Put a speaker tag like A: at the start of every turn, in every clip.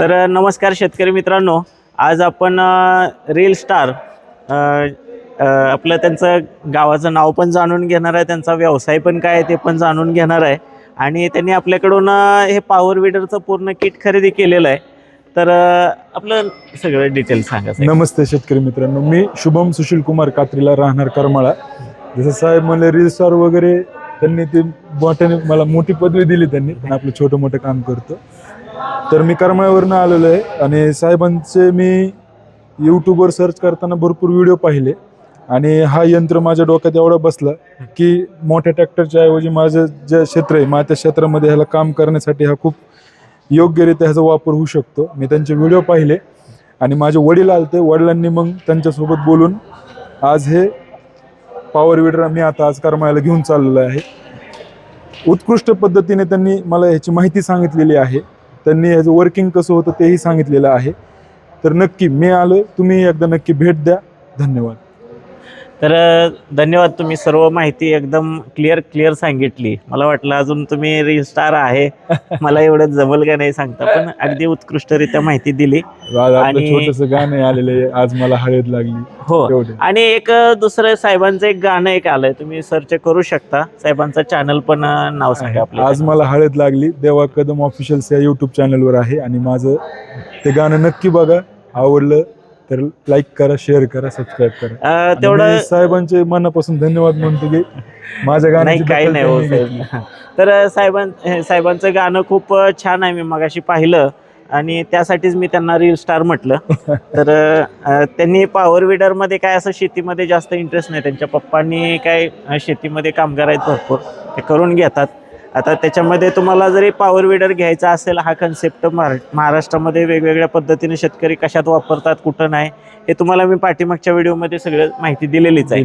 A: तर नमस्कार शेतकरी मित्रांनो. आज आपण रील स्टार आपलं त्यांचं गावाचं नाव पण जाणून घेणार आहे. त्यांचा व्यवसाय पण काय आहे ते पण जाणून घेणार आहे. आणि त्यांनी आपल्याकडून हे पॉवर विडरचं पूर्ण किट खरेदी केलेलं आहे. तर आपलं सगळं डिटेल सांगा
B: नमस्ते शेतकरी मित्रांनो. मी शुभम सुशील कुमार कात्रीला राहणार करमाळा. जसं साहेब मला रील स्टार वगैरे त्यांनी ते मोठ्याने मला मोठी पदवी दिली त्यांनी. पण आपलं छोटं मोठं काम करतो. तर मी करमाळ्यावरनं आलेलो आहे आणि साहेबांचे मी यूट्यूबवर सर्च करताना भरपूर व्हिडिओ पाहिले. आणि हा यंत्र माझ्या डोक्यात एवढा बसला की मोठ्या ट्रॅक्टरच्या ऐवजी माझं जे क्षेत्र आहे माझ्या क्षेत्रामध्ये ह्याला काम करण्यासाठी हा खूप योग्यरित्या ह्याचा वापर होऊ शकतो. मी त्यांचे व्हिडिओ पाहिले आणि माझे वडील आलते. वडिलांनी मग त्यांच्यासोबत बोलून आज हे पॉवर विडर मी आता आज करमायला घेऊन चाललेलो आहे. उत्कृष्ट पद्धतीने त्यांनी मला ह्याची माहिती सांगितलेली आहे. त्यांनी ह्याचं वर्किंग कसं होतं तेही सांगितलेलं आहे. तर नक्की मी आलो तुम्ही एकदा नक्की भेट द्या. धन्यवाद.
A: तर धन्यवाद तुम्ही सर्व माहिती एकदम क्लिअर क्लिअर सांगितली. मला वाटलं अजून तुम्ही रील स्टार आहे. मला एवढं जमल का नाही सांगता पण अगदी उत्कृष्टरित्या माहिती दिली. आणि-
B: गाणं आलेलं आज मला हळद लागली.
A: हो. आणि एक दुसरं साहेबांचं एक गाणं एक आलंय तुम्ही सर्च करू शकता. साहेबांचं चॅनल पण नाव सांगा आपलं
B: आज मला हळद लागली. देवा कदम ऑफिशियल्स या युट्यूब चॅनलवर आहे आणि माझं ते गाणं नक्की बघा. आवडलं. तर लाईक करा शेअर करा सबस्क्राईब करा.
A: अ,
B: आणि
A: तेवढं
B: मी साहेबांचे मनापासून धन्यवाद म्हणतो की माझ्या
A: नाही
B: गाण्याची
A: काही
B: दखल
A: नाही हो
B: त्यांनी घेतली.
A: साहेब तर अ, साहेबां हे साहेबांचं गाणं खूप अ, छान आहे मी मगाशी पाहिलं. आणि त्यासाठीच मी त्यांना रील स्टार म्हटलं. तर अ, त्यांनी पॉवर विडरमध्ये काय असं शेतीमध्ये जास्त इंटरेस्ट नाही. त्यांच्या पप्पांनी काय अ, शेतीमध्ये कामगार आहेत भरपूर. ते करून घेतात. आता त्याच्यामध्ये तुम्हाला जरी पॉवर विडर घ्यायचा असेल हा कन्सेप्ट महाराष्ट्रामध्ये वेगवेगळ्या पद्धतीने शेतकरी कशात वापरतात कुठं नाही हे तुम्हाला मी पाठीमागच्या व्हिडिओमध्ये सगळं माहिती दिलेलीच आहे.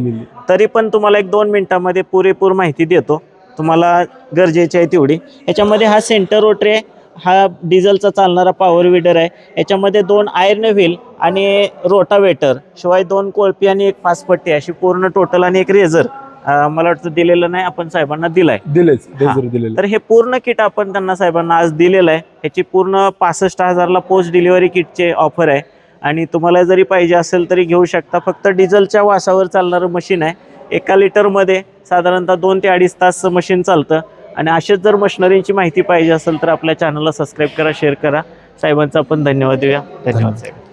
A: तरी पण तुम्हाला एक दोन मिनिटामध्ये पुरेपूर माहिती देतो. तुम्हाला गरजेची आहे तेवढी. याच्यामध्ये हा सेंटर रोटरी आहे. हा डिझेलचा चालणारा पॉवर विडर आहे. याच्यामध्ये दोन आयर्न व्हील आणि रोटावेटर शिवाय दोन कोळपी आणि एक पाचपट्टी अशी पूर्ण टोटल आणि एक रेझर मला वाटतं दिलेलं नाही आपण साहेबांना दिलाय.
B: दिलेच दिलेले.
A: तर हे पूर्ण किट आपण त्यांना साहेबांना आज दिलेलं आहे. ह्याची पूर्ण पासष्ट हजारला पोस्ट डिलिव्हरी किटचे ऑफर आहे. आणि तुम्हाला जरी पाहिजे असेल तरी घेऊ शकता. फक्त डिझेलच्या वासावर चालणारं मशीन आहे. एका लिटरमध्ये साधारणतः दोन ते अडीच तास मशीन चालतं. आणि असेच जर मशिनरींची माहिती पाहिजे असेल तर आपल्या चॅनलला सबस्क्राईब करा शेअर करा. साहेबांचा आपण धन्यवाद देऊया. धन्यवाद साहेब.